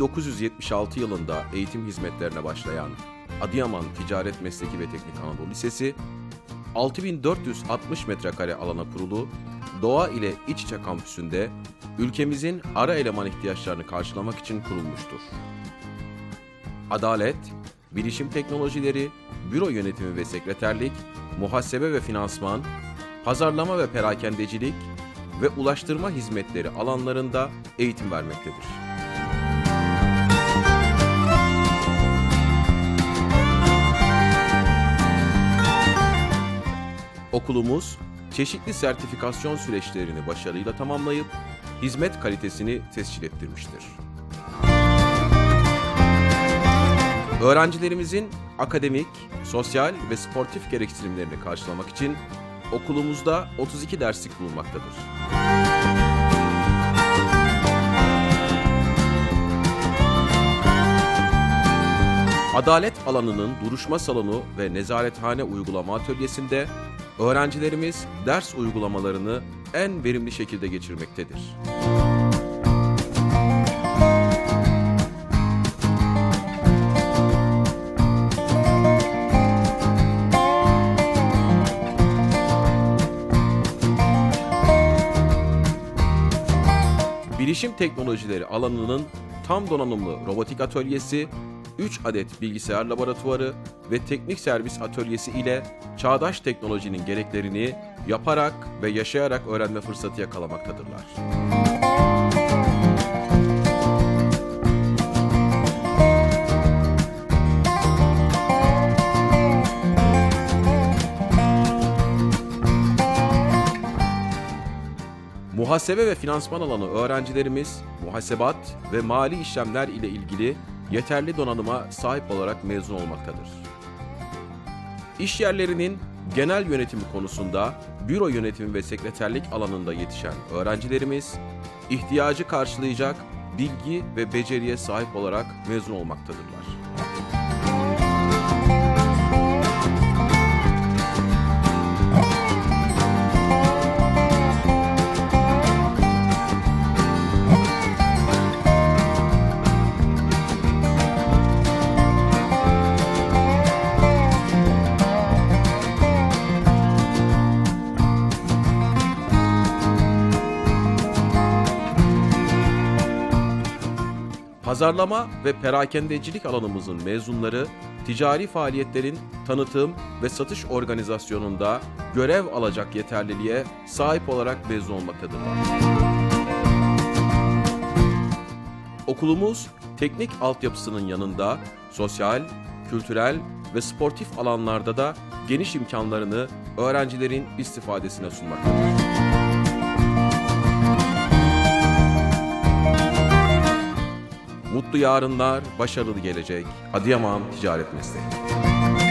1976 yılında eğitim hizmetlerine başlayan Adıyaman Ticaret Mesleki ve Teknik Anadolu Lisesi, 6460 metrekare alana kurulu doğa ile iç içe kampüsünde ülkemizin ara eleman ihtiyaçlarını karşılamak için kurulmuştur. Adalet, bilişim teknolojileri, büro yönetimi ve sekreterlik, muhasebe ve finansman, pazarlama ve perakendecilik ve ulaştırma hizmetleri alanlarında eğitim vermektedir. Okulumuz çeşitli sertifikasyon süreçlerini başarıyla tamamlayıp hizmet kalitesini tescil ettirmiştir. Öğrencilerimizin akademik, sosyal ve sportif gereksinimlerini karşılamak için okulumuzda 32 derslik bulunmaktadır. Adalet alanının duruşma salonu ve nezarethane uygulama atölyesinde öğrencilerimiz ders uygulamalarını en verimli şekilde geçirmektedir. Bilişim teknolojileri alanının tam donanımlı robotik atölyesi, 3 adet bilgisayar laboratuvarı ve teknik servis atölyesi ile çağdaş teknolojinin gereklerini yaparak ve yaşayarak öğrenme fırsatı yakalamaktadırlar. Muhasebe ve finansman alanı öğrencilerimiz muhasebat ve mali işlemler ile ilgili yeterli donanıma sahip olarak mezun olmaktadır. İş yerlerinin genel yönetimi konusunda büro yönetimi ve sekreterlik alanında yetişen öğrencilerimiz ihtiyacı karşılayacak bilgi ve beceriye sahip olarak mezun olmaktadırlar. Pazarlama ve perakendecilik alanımızın mezunları ticari faaliyetlerin tanıtım ve satış organizasyonunda görev alacak yeterliliğe sahip olarak mezun olmaktadırlar. Okulumuz teknik altyapısının yanında sosyal, kültürel ve sportif alanlarda da geniş imkanlarını öğrencilerin istifadesine sunmaktadır. Mutlu yarınlar, başarılı gelecek. Adıyaman Ticaret Mesleği.